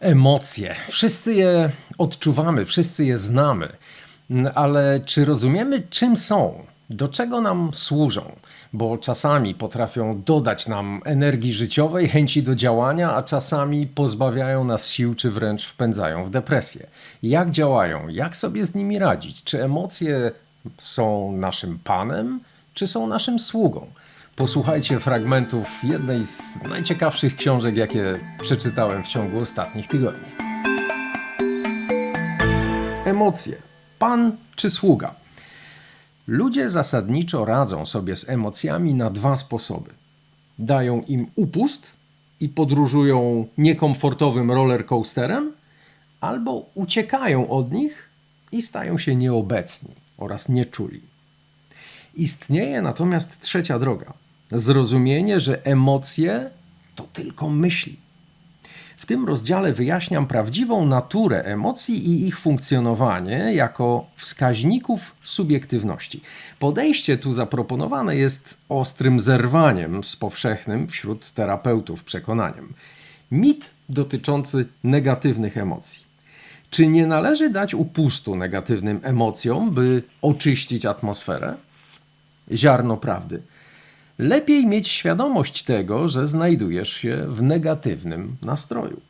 Emocje. Wszyscy je odczuwamy, wszyscy je znamy, Mm, ale czy rozumiemy, czym są, do czego nam służą? Bo czasami potrafią dodać nam energii życiowej, chęci do działania, a czasami pozbawiają nas sił, czy wręcz wpędzają w depresję. Jak działają? Jak sobie z nimi radzić? Czy emocje są naszym panem, czy są naszym sługą? Posłuchajcie fragmentów jednej z najciekawszych książek, jakie przeczytałem w ciągu ostatnich tygodni. Emocje. Pan czy sługa? Ludzie zasadniczo radzą sobie z emocjami na dwa sposoby. Dają im upust i podróżują niekomfortowym rollercoasterem, albo uciekają od nich i stają się nieobecni oraz nieczuli. Istnieje natomiast trzecia droga zrozumienie, że emocje to tylko myśli. W tym rozdziale wyjaśniam prawdziwą naturę emocji i ich funkcjonowanie jako wskaźników subiektywności. Podejście tu zaproponowane jest ostrym zerwaniem z powszechnym wśród terapeutów przekonaniem. Mit dotyczący negatywnych emocji. Czy nie należy dać upustu negatywnym emocjom, by oczyścić atmosferę? Ziarno prawdy. Lepiej mieć świadomość tego, że znajdujesz się w negatywnym nastroju.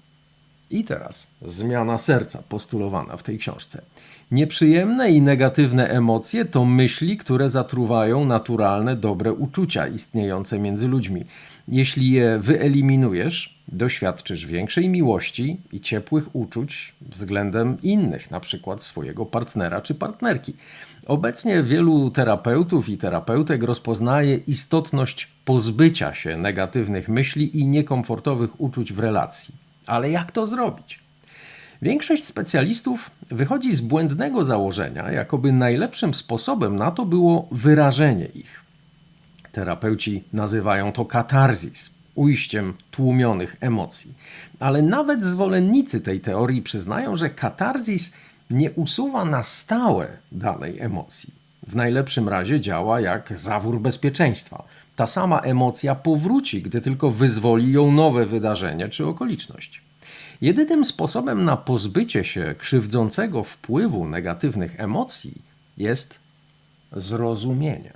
I teraz zmiana serca postulowana w tej książce. Nieprzyjemne i negatywne emocje to myśli, które zatruwają naturalne, dobre uczucia istniejące między ludźmi. Jeśli je wyeliminujesz, doświadczysz większej miłości i ciepłych uczuć względem innych, na przykład swojego partnera czy partnerki. Obecnie wielu terapeutów i terapeutek rozpoznaje istotność pozbycia się negatywnych myśli i niekomfortowych uczuć w relacji. Ale jak to zrobić? Większość specjalistów wychodzi z błędnego założenia, jakoby najlepszym sposobem na to było wyrażenie ich. Terapeuci nazywają to katarzis, ujściem tłumionych emocji. Ale nawet zwolennicy tej teorii przyznają, że katarzis nie usuwa na stałe danej emocji. W najlepszym razie działa jak zawór bezpieczeństwa. Ta sama emocja powróci, gdy tylko wyzwoli ją nowe wydarzenie czy okoliczność. Jedynym sposobem na pozbycie się krzywdzącego wpływu negatywnych emocji jest zrozumienie.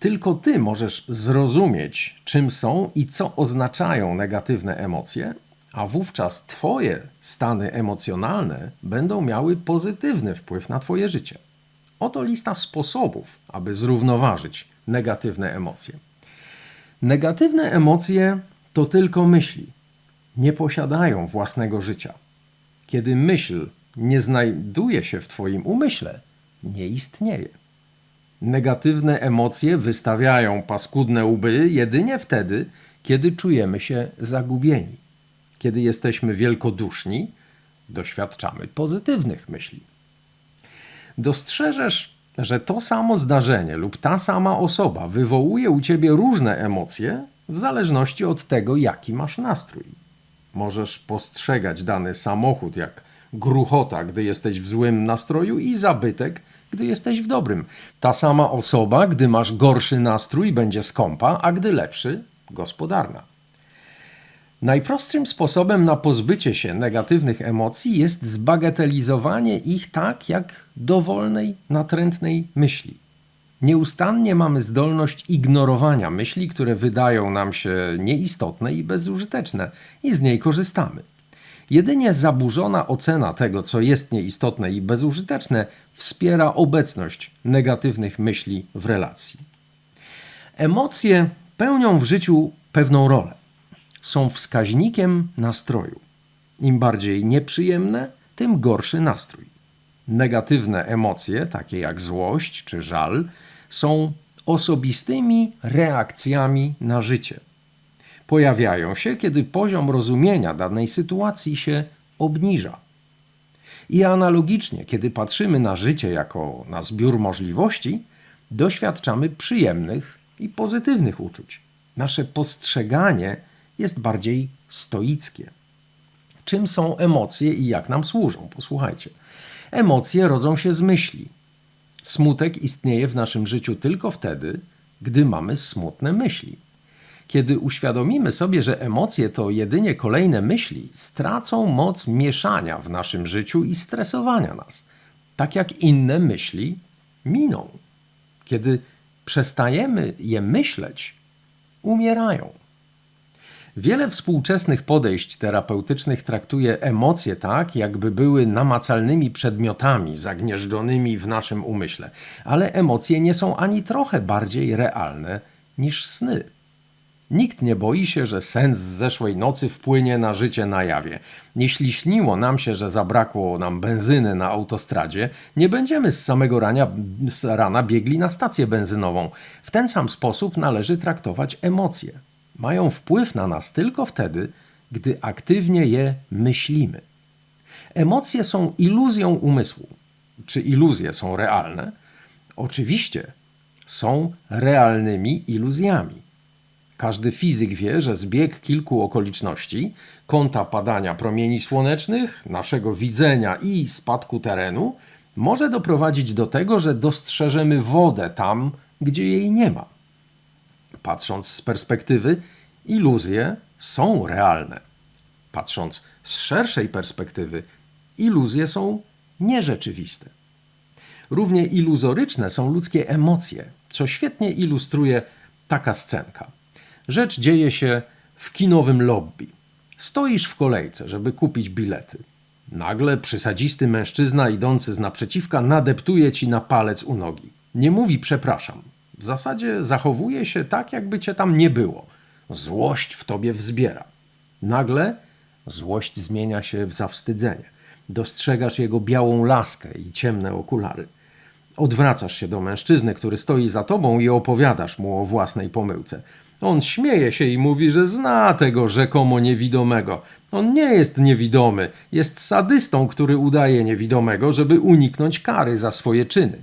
Tylko ty możesz zrozumieć, czym są i co oznaczają negatywne emocje, a wówczas Twoje stany emocjonalne będą miały pozytywny wpływ na Twoje życie. Oto lista sposobów, aby zrównoważyć negatywne emocje. Negatywne emocje to tylko myśli, nie posiadają własnego życia. Kiedy myśl nie znajduje się w Twoim umyśle, nie istnieje. Negatywne emocje wystawiają paskudne łby jedynie wtedy, kiedy czujemy się zagubieni. Kiedy jesteśmy wielkoduszni, doświadczamy pozytywnych myśli. Dostrzeżesz, że to samo zdarzenie lub ta sama osoba wywołuje u ciebie różne emocje w zależności od tego, jaki masz nastrój. Możesz postrzegać dany samochód jak gruchota, gdy jesteś w złym nastroju, i zabytek, gdy jesteś w dobrym. Ta sama osoba, gdy masz gorszy nastrój, będzie skąpa, a gdy lepszy gospodarna. Najprostszym sposobem na pozbycie się negatywnych emocji jest zbagatelizowanie ich tak jak dowolnej, natrętnej myśli. Nieustannie mamy zdolność ignorowania myśli, które wydają nam się nieistotne i bezużyteczne, i z niej korzystamy. Jedynie zaburzona ocena tego, co jest nieistotne i bezużyteczne, wspiera obecność negatywnych myśli w relacji. Emocje pełnią w życiu pewną rolę są wskaźnikiem nastroju. Im bardziej nieprzyjemne, tym gorszy nastrój. Negatywne emocje, takie jak złość czy żal, są osobistymi reakcjami na życie. Pojawiają się, kiedy poziom rozumienia danej sytuacji się obniża. I analogicznie, kiedy patrzymy na życie jako na zbiór możliwości, doświadczamy przyjemnych i pozytywnych uczuć. Nasze postrzeganie jest bardziej stoickie. Czym są emocje i jak nam służą? Posłuchajcie. Emocje rodzą się z myśli. Smutek istnieje w naszym życiu tylko wtedy, gdy mamy smutne myśli. Kiedy uświadomimy sobie, że emocje to jedynie kolejne myśli, stracą moc mieszania w naszym życiu i stresowania nas, tak jak inne myśli miną. Kiedy przestajemy je myśleć, umierają. Wiele współczesnych podejść terapeutycznych traktuje emocje tak, jakby były namacalnymi przedmiotami zagnieżdżonymi w naszym umyśle, ale emocje nie są ani trochę bardziej realne niż sny. Nikt nie boi się, że sen z zeszłej nocy wpłynie na życie na jawie. Jeśli śniło nam się, że zabrakło nam benzyny na autostradzie, nie będziemy z samego rania, z rana biegli na stację benzynową. W ten sam sposób należy traktować emocje. Mają wpływ na nas tylko wtedy, gdy aktywnie je myślimy. Emocje są iluzją umysłu. Czy iluzje są realne? Oczywiście są realnymi iluzjami. Każdy fizyk wie, że zbieg kilku okoliczności kąta padania promieni słonecznych, naszego widzenia i spadku terenu może doprowadzić do tego, że dostrzeżemy wodę tam, gdzie jej nie ma. Patrząc z perspektywy, iluzje są realne. Patrząc z szerszej perspektywy, iluzje są nierzeczywiste. Równie iluzoryczne są ludzkie emocje, co świetnie ilustruje taka scenka. Rzecz dzieje się w kinowym lobby. Stoisz w kolejce, żeby kupić bilety. Nagle przysadzisty mężczyzna idący z naprzeciwka nadeptuje ci na palec u nogi. Nie mówi przepraszam. W zasadzie zachowuje się tak, jakby cię tam nie było. Złość w tobie wzbiera. Nagle złość zmienia się w zawstydzenie. Dostrzegasz jego białą laskę i ciemne okulary. Odwracasz się do mężczyzny, który stoi za tobą i opowiadasz mu o własnej pomyłce. On śmieje się i mówi, że zna tego rzekomo niewidomego. On nie jest niewidomy, jest sadystą, który udaje niewidomego, żeby uniknąć kary za swoje czyny.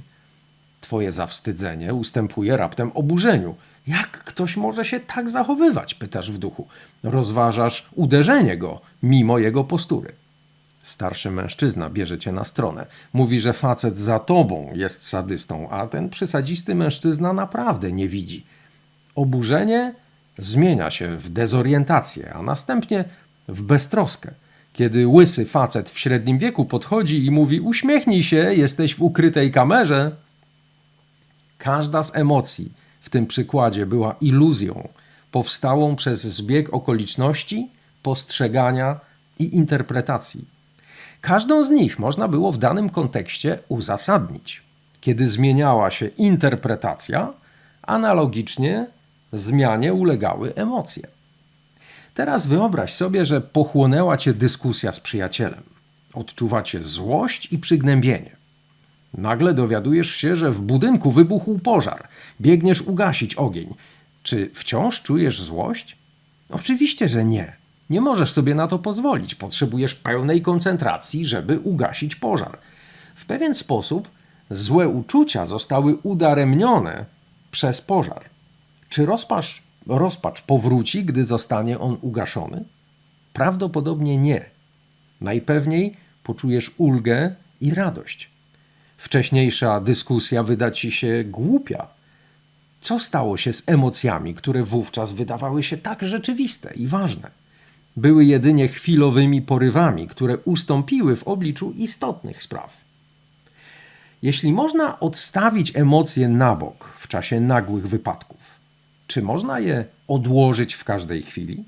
Twoje zawstydzenie ustępuje raptem oburzeniu. Jak ktoś może się tak zachowywać? pytasz w duchu. Rozważasz uderzenie go, mimo jego postury. Starszy mężczyzna bierze cię na stronę. Mówi, że facet za tobą jest sadystą, a ten przysadzisty mężczyzna naprawdę nie widzi. Oburzenie zmienia się w dezorientację, a następnie w beztroskę. Kiedy łysy facet w średnim wieku podchodzi i mówi: Uśmiechnij się, jesteś w ukrytej kamerze. Każda z emocji w tym przykładzie była iluzją, powstałą przez zbieg okoliczności, postrzegania i interpretacji. Każdą z nich można było w danym kontekście uzasadnić. Kiedy zmieniała się interpretacja, analogicznie zmianie ulegały emocje. Teraz wyobraź sobie, że pochłonęła cię dyskusja z przyjacielem. Odczuwacie złość i przygnębienie. Nagle dowiadujesz się, że w budynku wybuchł pożar. Biegniesz ugasić ogień. Czy wciąż czujesz złość? Oczywiście, że nie. Nie możesz sobie na to pozwolić. Potrzebujesz pełnej koncentracji, żeby ugasić pożar. W pewien sposób złe uczucia zostały udaremnione przez pożar. Czy rozpacz, rozpacz powróci, gdy zostanie on ugaszony? Prawdopodobnie nie. Najpewniej poczujesz ulgę i radość. Wcześniejsza dyskusja wyda ci się głupia. Co stało się z emocjami, które wówczas wydawały się tak rzeczywiste i ważne? Były jedynie chwilowymi porywami, które ustąpiły w obliczu istotnych spraw. Jeśli można odstawić emocje na bok w czasie nagłych wypadków, czy można je odłożyć w każdej chwili?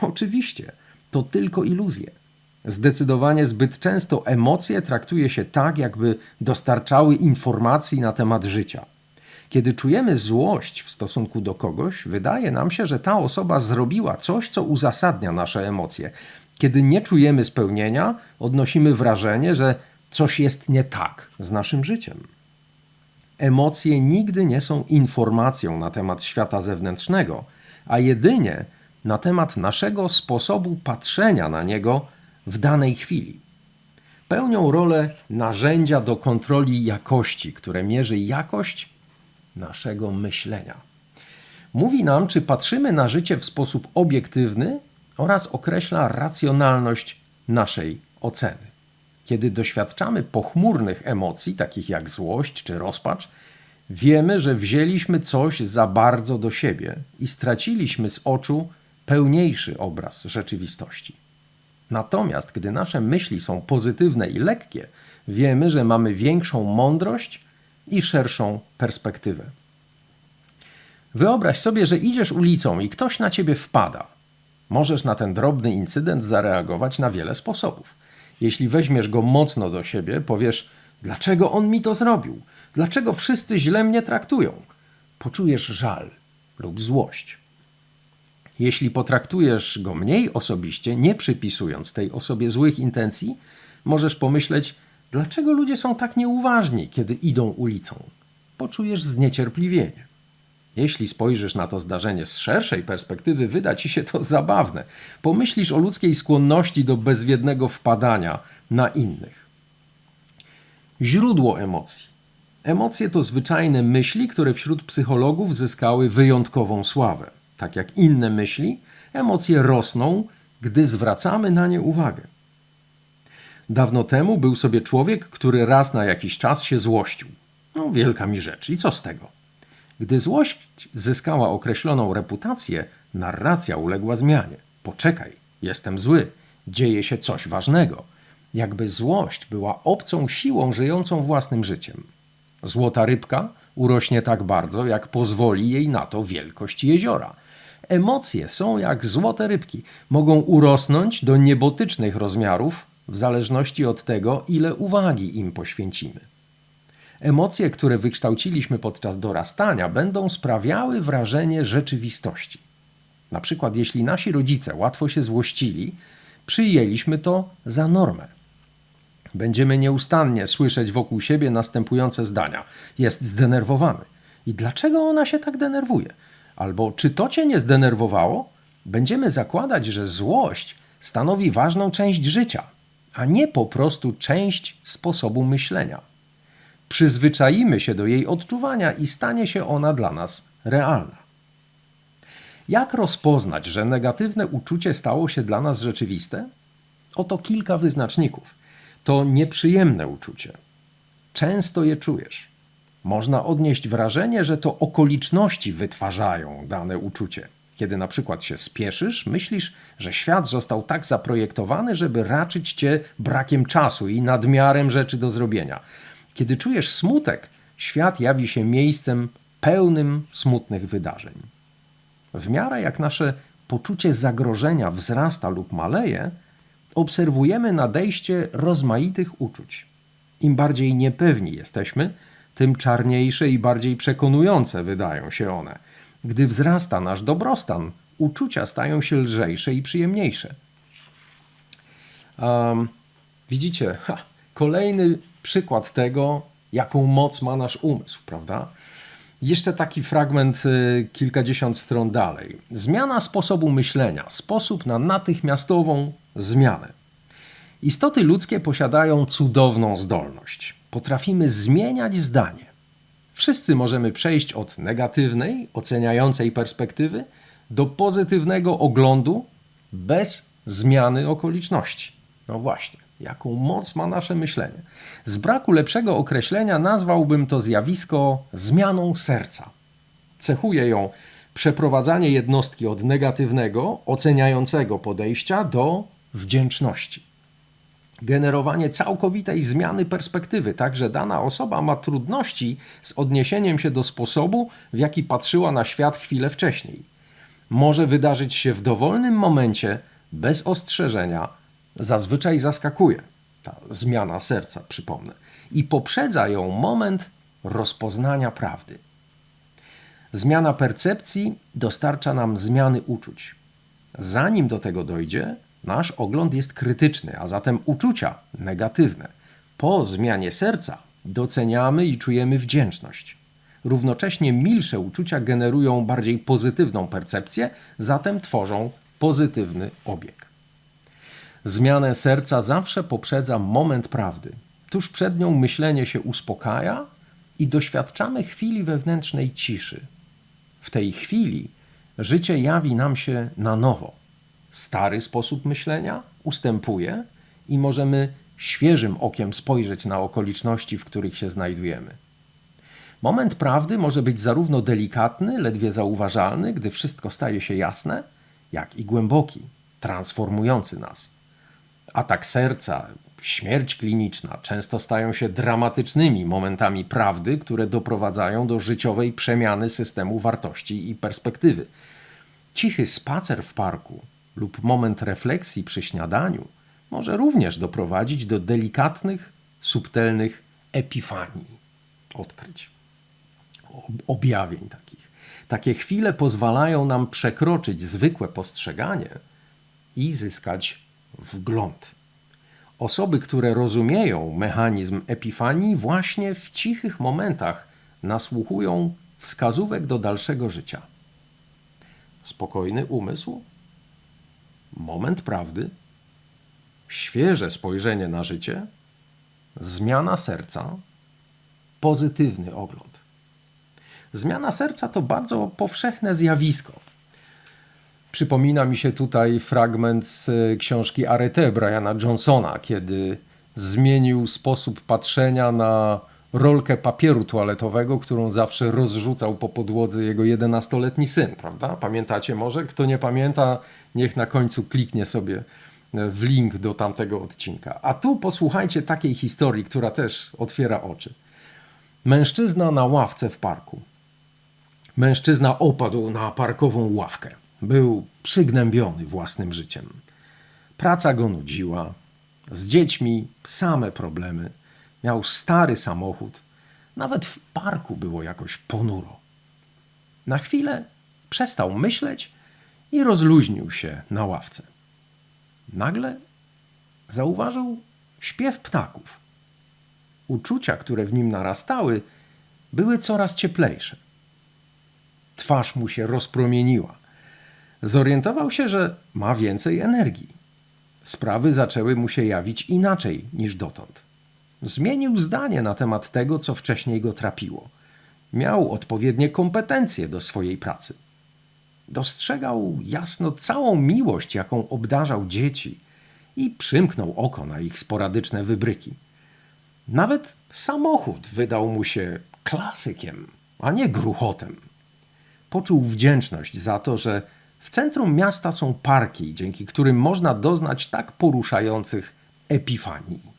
Oczywiście, to tylko iluzje. Zdecydowanie zbyt często emocje traktuje się tak, jakby dostarczały informacji na temat życia. Kiedy czujemy złość w stosunku do kogoś, wydaje nam się, że ta osoba zrobiła coś, co uzasadnia nasze emocje. Kiedy nie czujemy spełnienia, odnosimy wrażenie, że coś jest nie tak z naszym życiem. Emocje nigdy nie są informacją na temat świata zewnętrznego, a jedynie na temat naszego sposobu patrzenia na niego w danej chwili. Pełnią rolę narzędzia do kontroli jakości, które mierzy jakość naszego myślenia. Mówi nam, czy patrzymy na życie w sposób obiektywny oraz określa racjonalność naszej oceny. Kiedy doświadczamy pochmurnych emocji, takich jak złość czy rozpacz, Wiemy, że wzięliśmy coś za bardzo do siebie i straciliśmy z oczu pełniejszy obraz rzeczywistości. Natomiast gdy nasze myśli są pozytywne i lekkie, wiemy, że mamy większą mądrość i szerszą perspektywę. Wyobraź sobie, że idziesz ulicą i ktoś na ciebie wpada. Możesz na ten drobny incydent zareagować na wiele sposobów. Jeśli weźmiesz go mocno do siebie, powiesz: Dlaczego on mi to zrobił? Dlaczego wszyscy źle mnie traktują? Poczujesz żal lub złość. Jeśli potraktujesz go mniej osobiście, nie przypisując tej osobie złych intencji, możesz pomyśleć, dlaczego ludzie są tak nieuważni, kiedy idą ulicą. Poczujesz zniecierpliwienie. Jeśli spojrzysz na to zdarzenie z szerszej perspektywy, wyda ci się to zabawne. Pomyślisz o ludzkiej skłonności do bezwiednego wpadania na innych. Źródło emocji. Emocje to zwyczajne myśli, które wśród psychologów zyskały wyjątkową sławę. Tak jak inne myśli, emocje rosną, gdy zwracamy na nie uwagę. Dawno temu był sobie człowiek, który raz na jakiś czas się złościł. No, wielka mi rzecz, i co z tego? Gdy złość zyskała określoną reputację, narracja uległa zmianie. Poczekaj, jestem zły, dzieje się coś ważnego. Jakby złość była obcą siłą żyjącą własnym życiem. Złota rybka urośnie tak bardzo, jak pozwoli jej na to wielkość jeziora. Emocje są jak złote rybki, mogą urosnąć do niebotycznych rozmiarów w zależności od tego, ile uwagi im poświęcimy. Emocje, które wykształciliśmy podczas dorastania, będą sprawiały wrażenie rzeczywistości. Na przykład, jeśli nasi rodzice łatwo się złościli, przyjęliśmy to za normę. Będziemy nieustannie słyszeć wokół siebie następujące zdania: Jest zdenerwowany. I dlaczego ona się tak denerwuje? Albo czy to cię nie zdenerwowało? Będziemy zakładać, że złość stanowi ważną część życia, a nie po prostu część sposobu myślenia. Przyzwyczaimy się do jej odczuwania i stanie się ona dla nas realna. Jak rozpoznać, że negatywne uczucie stało się dla nas rzeczywiste? Oto kilka wyznaczników. To nieprzyjemne uczucie. Często je czujesz. Można odnieść wrażenie, że to okoliczności wytwarzają dane uczucie. Kiedy na przykład się spieszysz, myślisz, że świat został tak zaprojektowany, żeby raczyć cię brakiem czasu i nadmiarem rzeczy do zrobienia. Kiedy czujesz smutek, świat jawi się miejscem pełnym smutnych wydarzeń. W miarę jak nasze poczucie zagrożenia wzrasta lub maleje, obserwujemy nadejście rozmaitych uczuć. Im bardziej niepewni jesteśmy, tym czarniejsze i bardziej przekonujące wydają się one. Gdy wzrasta nasz dobrostan, uczucia stają się lżejsze i przyjemniejsze. Um, widzicie, ha, kolejny przykład tego, jaką moc ma nasz umysł, prawda? Jeszcze taki fragment y, kilkadziesiąt stron dalej. Zmiana sposobu myślenia, sposób na natychmiastową zmianę. Istoty ludzkie posiadają cudowną zdolność. Potrafimy zmieniać zdanie. Wszyscy możemy przejść od negatywnej, oceniającej perspektywy do pozytywnego oglądu bez zmiany okoliczności. No właśnie, jaką moc ma nasze myślenie. Z braku lepszego określenia nazwałbym to zjawisko zmianą serca. Cechuje ją przeprowadzanie jednostki od negatywnego, oceniającego podejścia do wdzięczności. Generowanie całkowitej zmiany perspektywy, tak że dana osoba ma trudności z odniesieniem się do sposobu, w jaki patrzyła na świat chwilę wcześniej. Może wydarzyć się w dowolnym momencie, bez ostrzeżenia, zazwyczaj zaskakuje ta zmiana serca, przypomnę, i poprzedza ją moment rozpoznania prawdy. Zmiana percepcji dostarcza nam zmiany uczuć. Zanim do tego dojdzie, nasz ogląd jest krytyczny, a zatem uczucia negatywne. Po zmianie serca doceniamy i czujemy wdzięczność. Równocześnie milsze uczucia generują bardziej pozytywną percepcję, zatem tworzą pozytywny obieg. Zmianę serca zawsze poprzedza moment prawdy. Tuż przed nią myślenie się uspokaja i doświadczamy chwili wewnętrznej ciszy. W tej chwili życie jawi nam się na nowo. Stary sposób myślenia ustępuje i możemy świeżym okiem spojrzeć na okoliczności, w których się znajdujemy. Moment prawdy może być zarówno delikatny, ledwie zauważalny, gdy wszystko staje się jasne, jak i głęboki, transformujący nas. Atak serca, śmierć kliniczna często stają się dramatycznymi momentami prawdy, które doprowadzają do życiowej przemiany systemu wartości i perspektywy. Cichy spacer w parku lub moment refleksji przy śniadaniu może również doprowadzić do delikatnych, subtelnych epifanii, odkryć, ob- objawień takich. Takie chwile pozwalają nam przekroczyć zwykłe postrzeganie i zyskać wgląd. Osoby, które rozumieją mechanizm epifanii, właśnie w cichych momentach nasłuchują wskazówek do dalszego życia. Spokojny umysł, moment prawdy, świeże spojrzenie na życie, zmiana serca, pozytywny ogląd. Zmiana serca to bardzo powszechne zjawisko. Przypomina mi się tutaj fragment z e, książki Arete Briana Johnsona, kiedy zmienił sposób patrzenia na rolkę papieru toaletowego, którą zawsze rozrzucał po podłodze jego 11-letni syn, prawda? Pamiętacie może? Kto nie pamięta, niech na końcu kliknie sobie e, w link do tamtego odcinka. A tu posłuchajcie takiej historii, która też otwiera oczy. Mężczyzna na ławce w parku. Mężczyzna opadł na parkową ławkę. Był przygnębiony własnym życiem. Praca go nudziła, z dziećmi same problemy. Miał stary samochód, nawet w parku było jakoś ponuro. Na chwilę przestał myśleć i rozluźnił się na ławce. Nagle zauważył śpiew ptaków. Uczucia, które w nim narastały, były coraz cieplejsze. Twarz mu się rozpromieniła. Zorientował się, że ma więcej energii. Sprawy zaczęły mu się jawić inaczej niż dotąd. Zmienił zdanie na temat tego, co wcześniej go trapiło. Miał odpowiednie kompetencje do swojej pracy. Dostrzegał jasno całą miłość, jaką obdarzał dzieci i przymknął oko na ich sporadyczne wybryki. Nawet samochód wydał mu się klasykiem, a nie gruchotem. Poczuł wdzięczność za to, że w centrum miasta są parki, dzięki którym można doznać tak poruszających epifanii.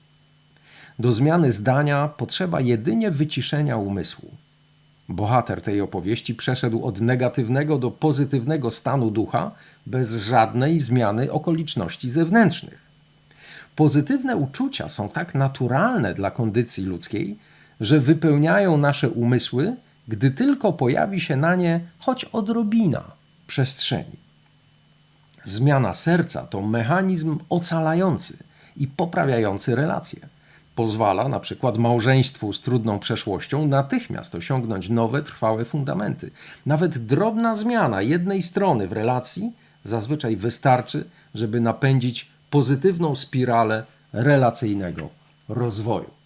Do zmiany zdania potrzeba jedynie wyciszenia umysłu. Bohater tej opowieści przeszedł od negatywnego do pozytywnego stanu ducha bez żadnej zmiany okoliczności zewnętrznych. Pozytywne uczucia są tak naturalne dla kondycji ludzkiej, że wypełniają nasze umysły, gdy tylko pojawi się na nie choć odrobina przestrzeni. Zmiana serca to mechanizm ocalający i poprawiający relacje. Pozwala na przykład małżeństwu z trudną przeszłością natychmiast osiągnąć nowe, trwałe fundamenty. Nawet drobna zmiana jednej strony w relacji zazwyczaj wystarczy, żeby napędzić pozytywną spiralę relacyjnego rozwoju.